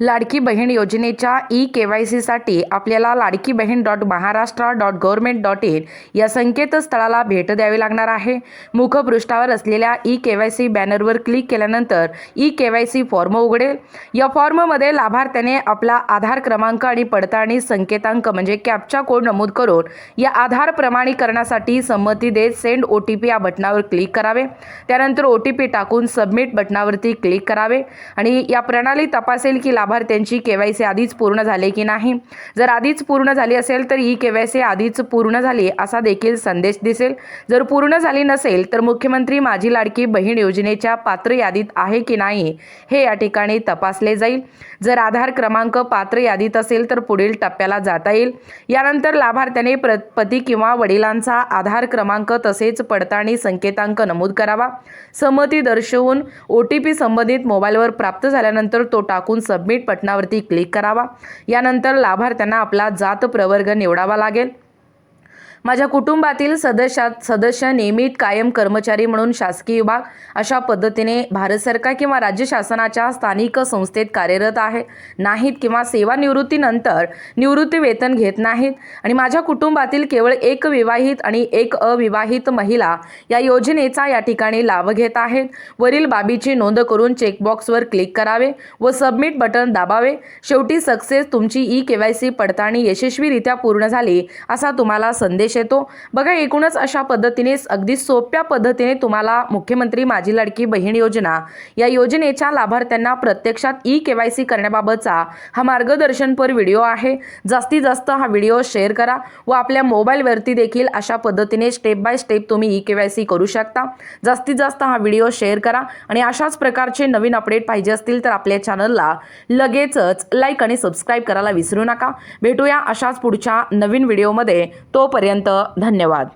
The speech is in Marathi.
लाडकी बहीण योजनेच्या ई के वाय सीसाठी आपल्याला Ladki Bahin dot Maharashtra dot government dot in या संकेतस्थळाला भेट द्यावी लागणार आहे. मुखपृष्ठावर असलेल्या ई के वाय सी बॅनरवर क्लिक केल्यानंतर E K Y C form उघडेल. या फॉर्ममध्ये लाभार्थ्याने आपला आधार क्रमांक आणि पडताळणी संकेतांक म्हणजे कॅपचा कोड नमूद करून या आधार प्रमाणीकरणासाठी संमती देत सेंड ओ टी पी या बटनावर क्लिक करावे. त्यानंतर ओ टी पी टाकून सबमिट बटनावरती क्लिक करावे आणि या प्रणाली तपासेल की लाभार्थ्यांची के वाय सी आधीच पूर्ण झाले की नाही? जर आधीच पूर्ण झाली असेल तर ई के वाय सी आधीच पूर्ण झाली असा देखील संदेश दिसेल. जर पूर्ण झाली नसेल तर मुख्यमंत्री माझी लाडकी बहीण योजनेच्या पात्र यादीत आहे की नाही हे या ठिकाणी तपासले जाईल. जर आधार क्रमांक पात्र यादीत असेल तर पुढील टप्प्याला जाता येईल. यानंतर लाभार्थ्याने प्र पती किंवा वडिलांचा आधार क्रमांक तसेच पडताळणी संकेतांक नमूद करावा. संमती दर्शवून ओ टी पी संबंधित मोबाईलवर प्राप्त झाल्यानंतर तो टाकून सबमिट बटनावरती क्लिक करावा. यानंतर लाभार्थ्यांना आपला जात प्रवर्ग निवडावा लागेल. माझ्या कुटुंबातील सदस्यात सदस्य नियमित कायम कर्मचारी म्हणून शासकीय विभाग अशा पद्धतीने भारत सरकार किंवा राज्य शासनाच्या स्थानिक संस्थेत कार्यरत आहे. नाहीत किंवा सेवानिवृत्तीनंतर निवृत्ती वेतन घेत नाहीत. आणि माझ्या कुटुंबातील केवळ एक विवाहित आणि एक अविवाहित महिला या योजनेचा या ठिकाणी लाभ घेत आहेत. वरील बाबीची नोंद करून चेकबॉक्सवर क्लिक करावे व सबमिट बटन दाबावे. शेवटी सक्सेस तुमची ई के वाय सी पडताळणी यशस्वीरित्या पूर्ण झाली असा तुम्हाला संदेश संदेश येतो बघा एकूणच अशा पद्धतीने अगदी सोप्या पद्धतीने तुम्हाला मुख्यमंत्री माझी लाडकी बहीण योजना या योजनेच्या लाभार्थ्यांना प्रत्यक्षात ई के वाय सी करण्याबाबतचा हा मार्गदर्शनपर व्हिडिओ आहे. जास्तीत जास्त हा व्हिडिओ शेअर करा व आपल्या मोबाईलवरती देखील अशा पद्धतीने स्टेप बाय स्टेप तुम्ही ई के वाय सी करू शकता. जास्तीत जास्त हा व्हिडिओ शेअर करा आणि अशाच प्रकारचे नवीन अपडेट पाहिजे असतील तर आपल्या चॅनलला लगेचच लाईक आणि सबस्क्राईब करायला विसरू नका. भेटूया अशाच पुढच्या नवीन व्हिडिओमध्ये. तोपर्यंत धन्यवाद.